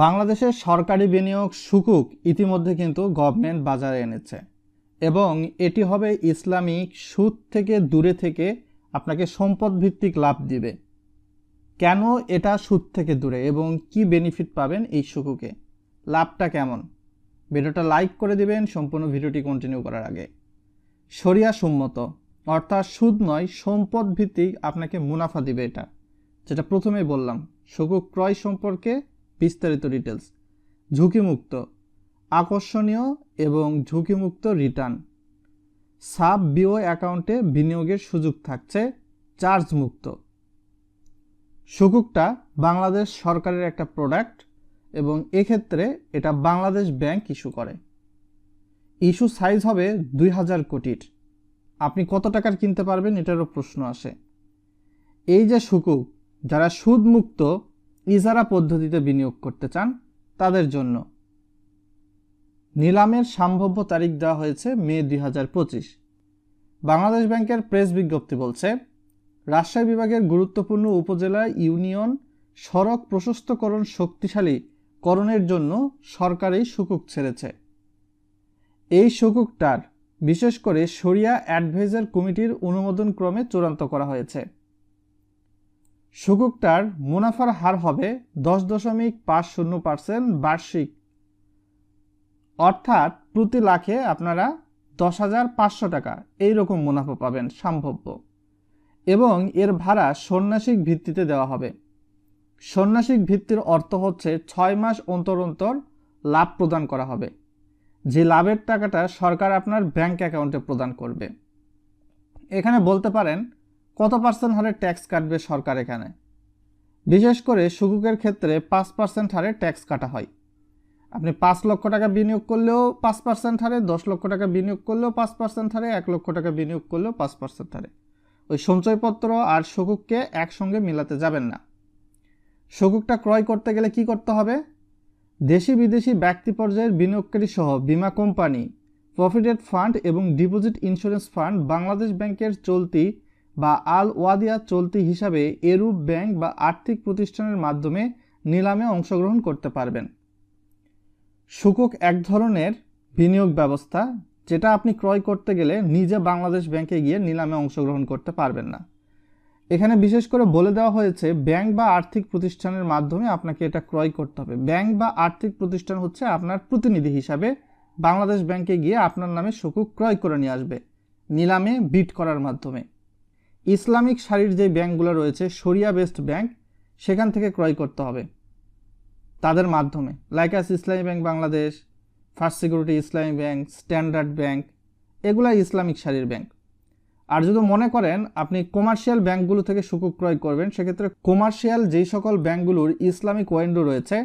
বাংলাদেশের সরকারি বিনিয়োগ সুকুক ইতিমধ্যে কিন্তু গভর্নমেন্ট বাজারে এনেছে। এবং এটি হবে ইসলামিক সুদ থেকে দূরে থেকে আপনাকে সম্পদ ভিত্তিক লাভ দিবে। কেন এটা সুদ থেকে দূরে এবং কি বেনিফিট পাবেন এই সুকুকে? লাভটা কেমন? ভিডিওটা লাইক করে দিবেন, সম্পূর্ণ ভিডিওটি কন্টিনিউ করার আগে। শরিয়া সম্মত, অর্থাৎ সুদ নয় সম্পদ ভিত্তিক আপনাকে মুনাফা দিবে এটা। যেটা প্রথমেই বললাম, সুকুক ক্রয় সম্পর্কে বিস্তারিত ডিটেলস ঝুঁকিমুক্ত, আকর্ষণীয় এবং ঝুঁকিমুক্ত রিটার্ন সাব বিও অ্যাকাউন্টে বিনিয়োগের সুযোগ থাকছে চার্জ মুক্ত সুকুকটা বাংলাদেশ সরকারের একটা প্রোডাক্ট এবং এক্ষেত্রে এটা বাংলাদেশ ব্যাংক ইস্যু করে। ইস্যু সাইজ হবে দুই হাজার কোটির। আপনি কত টাকার কিনতে পারবেন এটারও প্রশ্ন আসে। এই যে সুকুক যারা সুদমুক্ত ইজারা পদ্ধতিতে বিনিয়োগ করতে চান, তাদের জন্য। নিলামের সম্ভাব্য তারিখ দেওয়া হয়েছে মে দুই হাজার পঁচিশ। বাংলাদেশ ব্যাংকের প্রেস বিজ্ঞপ্তি বলছে, রাজশাহী বিভাগের গুরুত্বপূর্ণ উপজেলা ইউনিয়ন সড়ক প্রশস্তকরণ শক্তিশালী করণের জন্য সরকার এই সুকুক ছেড়েছে। এই সুকুকটার, বিশেষ করে সরিয়া অ্যাডভাইজার কমিটির অনুমোদন ক্রমে চূড়ান্ত করা হয়েছে। সুকুকটার মুনাফার হার হবে দশ দশমিক পাঁচ শূন্য পার্সেন্ট বার্ষিক। অর্থাৎ প্রতি লাখে আপনারা দশ হাজার পাঁচশো টাকা এইরকম মুনাফা পাবেন সম্ভব্য। এবং এর ভাড়া সন্ন্যাসিক ভিত্তিতে দেওয়া হবে। সন্ন্যাসিক ভিত্তির অর্থ হচ্ছে ছয় মাস অন্তর অন্তর লাভ প্রদান করা হবে। যে লাভের টাকাটা সরকার আপনার ব্যাংক অ্যাকাউন্টে প্রদান করবে। এখানে বলতে পারেন কত পার্সেন্ট হারে ট্যাক্স কাটবে সরকার এখানে? বিশেষ করে সুকুকের ক্ষেত্রে পাঁচ পার্সেন্ট হারে ট্যাক্স কাটা হয়। আপনি পাঁচ লক্ষ টাকা বিনিয়োগ করলেও পাঁচ পার্সেন্ট হারে, দশ লক্ষ টাকা বিনিয়োগ করলেও পাঁচ পার্সেন্ট হারে, এক লক্ষ টাকা বিনিয়োগ করলেও পাঁচ পার্সেন্ট হারে। ওই সঞ্চয়পত্র আর সুকুককে একসঙ্গে মিলাতে যাবেন না। সুকুকটা ক্রয় করতে গেলে কি করতে হবে? দেশি বিদেশি ব্যক্তি পর্যায়ের বিনিয়োগকারী সহ বিমা কোম্পানি, প্রফিটেড ফান্ড এবং ডিপোজিট ইন্স্যুরেন্স ফান্ড বাংলাদেশ ব্যাংকের চলতি বা আল ওয়াদিয়া চলতি হিসাবে এরূপ ব্যাংক বা আর্থিক প্রতিষ্ঠানের মাধ্যমে নিলামে অংশগ্রহণ করতে পারবেন। সুকুক এক ধরনের বিনিয়োগ ব্যবস্থা, যেটা আপনি ক্রয় করতে গেলে নিজে বাংলাদেশ ব্যাংকে গিয়ে নিলামে অংশগ্রহণ করতে পারবেন না। এখানে বিশেষ করে বলে দেওয়া হয়েছে, ব্যাংক বা আর্থিক প্রতিষ্ঠানের মাধ্যমে আপনাকে এটা ক্রয় করতে হবে। ব্যাংক বা আর্থিক প্রতিষ্ঠান হচ্ছে আপনার প্রতিনিধি হিসাবে বাংলাদেশ ব্যাংকে গিয়ে আপনার নামে সুকুক ক্রয় করে নিয়ে আসবে, নিলামে বিট করার মাধ্যমে। ইসলামিক শাড়ির যে ব্যাংকগুলো রয়েছে সরিয়া বেস্ট ব্যাংক, সেখান থেকে ক্রয় করতে হবে। তাদের মাধ্যমে। লাইকাস Islami bank Bangladesh, first security Islami bank, standard bank এগুলা ইসলামিক শাড়ির ব্যাংক। আর যদি মনে করেন আপনি কমার্শিয়াল ব্যাংকগুলো থেকে সুকুক ক্রয় করবেন, সেক্ষেত্রে কমার্শিয়াল যেই সকল ব্যাংকগুলোর ইসলামিক ওয়েন্ডো রয়েছে,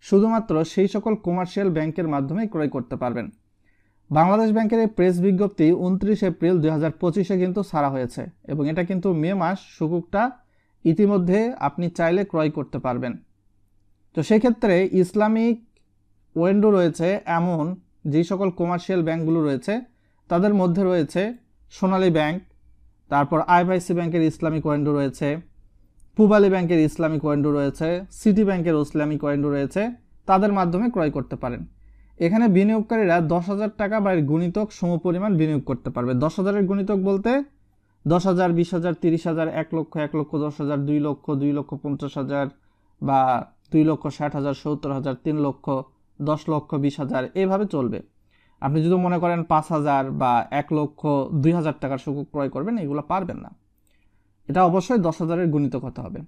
শুধুমাত্র সেই সকল কমার্শিয়াল ব্যাংকের মাধ্যমে ক্রয় করতে পারবেন। বাংলাদেশ ব্যাংকের এই প্রেস বিজ্ঞপ্তি উনত্রিশ এপ্রিল দুই হাজার পঁচিশে কিন্তু ছাড়া হয়েছে এবং এটা কিন্তু মে মাস সুকুকটা ইতিমধ্যে আপনি চাইলে ক্রয় করতে পারবেন। তো সেক্ষেত্রে ইসলামিক ওয়েন্ডো রয়েছে এমন যেই সকল কমার্শিয়াল ব্যাংকগুলো রয়েছে, তাদের মধ্যে রয়েছে সোনালী ব্যাংক, তারপর আইভাইসি ব্যাংকের ইসলামিক ওয়েন্ডো রয়েছে, পুবালি ব্যাংকের ইসলামিক ওয়েন্ডো রয়েছে, সিটি ব্যাংকের ইসলামিক ওয়েন্ডো রয়েছে, তাদের মাধ্যমে ক্রয় করতে পারেন। এখানে বিনিয়োগকারীরা দশ হাজার টাকা বা গুণিতক সমপরিমাণ বিনিয়োগ করতে পারবে। দশ হাজারের গুণিতক বলতে দশ হাজার, বিশ হাজার, তিরিশ হাজার, এক লক্ষ এক লক্ষ দশ হাজার, দুই লক্ষ দুই লক্ষ পঞ্চাশ হাজার বা দুই লক্ষ ষাট হাজার, সত্তর হাজার, তিন লক্ষ, দশ লক্ষ, বিশ হাজার এইভাবে চলবে। আপনি যদি মনে করেন পাঁচ হাজার বা এক লক্ষ, দুই হাজার টাকার সুকুক ক্রয় করবেন, এগুলো পারবেন না। এটা অবশ্যই দশ হাজারের গুণিতক হতে হবে।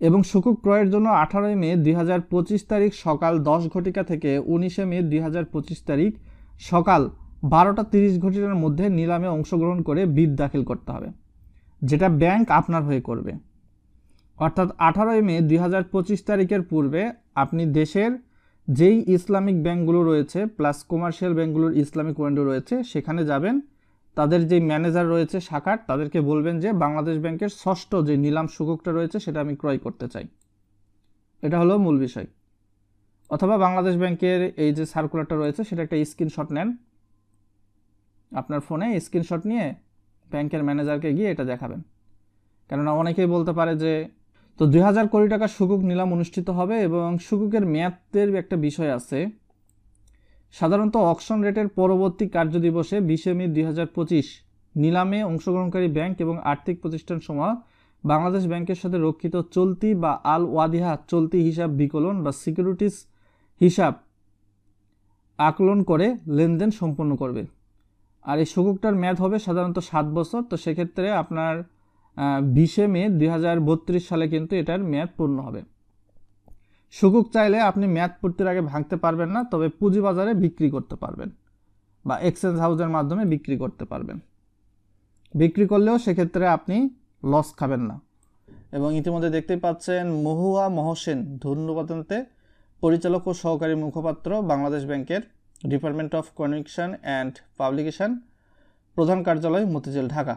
এবং সুকুক ক্রয়ের জন্য আঠারোই মে দুই হাজার পঁচিশ তারিখ সকাল দশ ঘটিকা থেকে উনিশে মে দুই হাজার পঁচিশ তারিখ সকাল বারোটা তিরিশ ঘটিকার মধ্যে নিলামে অংশগ্রহণ করে বিদ দাখিল করতে হবে, যেটা ব্যাংক আপনার হয়ে করবে। অর্থাৎ আঠারোই মে দুই হাজার পঁচিশ তারিখের পূর্বে আপনি দেশের যেই ইসলামিক ব্যাংকগুলো রয়েছে প্লাস কমার্শিয়াল ব্যাংকগুলোর ইসলামিক ওয়েন্ডো রয়েছে, সেখানে যাবেন তাদের যে ম্যানেজার রয়েছে শাখার তাদেরকে বলবেন যে বাংলাদেশ ব্যাংকের ষষ্ঠ যে নিলাম সুযোগটা রয়েছে সেটা আমি ক্রয় করতে চাই। এটা হলো মূল বিষয়। অথবা বাংলাদেশ ব্যাংকের এই যে সার্কুলারটা রয়েছে সেটা একটা স্ক্রিনশট নেন। আপনার ফোনে স্ক্রিনশট নিয়ে ব্যাংকের ম্যানেজারকে গিয়ে এটা দেখাবেন। কেননা অনেকেই বলতে পারে যে, তো দুই হাজার কোটি টাকা সুকুক নিলাম অনুষ্ঠিত হবে এবং সুকুকের মেয়াদের একটা বিষয় আছে। সাধারণত অকশন রেটের পরবর্তী কার্যদিবসে বিশে মে দুই হাজার পঁচিশ নিলামে অংশগ্রহণকারী ব্যাংক এবং আর্থিক প্রতিষ্ঠান সমূহ বাংলাদেশ ব্যাংকের সাথে রক্ষিত চলতি বা আল ওয়াদিহা চলতি হিসাব বিকলন বা সিকিউরিটিস হিসাব আকলন করে লেনদেন সম্পন্ন করবে। আর এই সুকুকটার মেয়াদ হবে সাধারণত সাত বছর, তো সেক্ষেত্রে আপনার বিশে মে দুই হাজার বত্রিশ সালে কিন্তু এটার মেয়াদ পূর্ণ হবে। সুকুক চাইলে আপনি মেয়াদ পূর্তির আগে ভাঙতে পারবেন না, তবে পুঁজিবাজারে বিক্রি করতে পারবেন বা এক্সচেঞ্জ হাউসের মাধ্যমে বিক্রি করতে পারবেন। বিক্রি করলেও সেক্ষেত্রে আপনি লস খাবেন না। এবং ইতিমধ্যে দেখতেই পাচ্ছেন মহুয়া মহসেন ধন্যবাদতে পরিচালক ও সহকারী মুখপাত্র বাংলাদেশ ব্যাংকের department of communication and publication প্রধান কার্যালয় মতিঝিল, ঢাকা।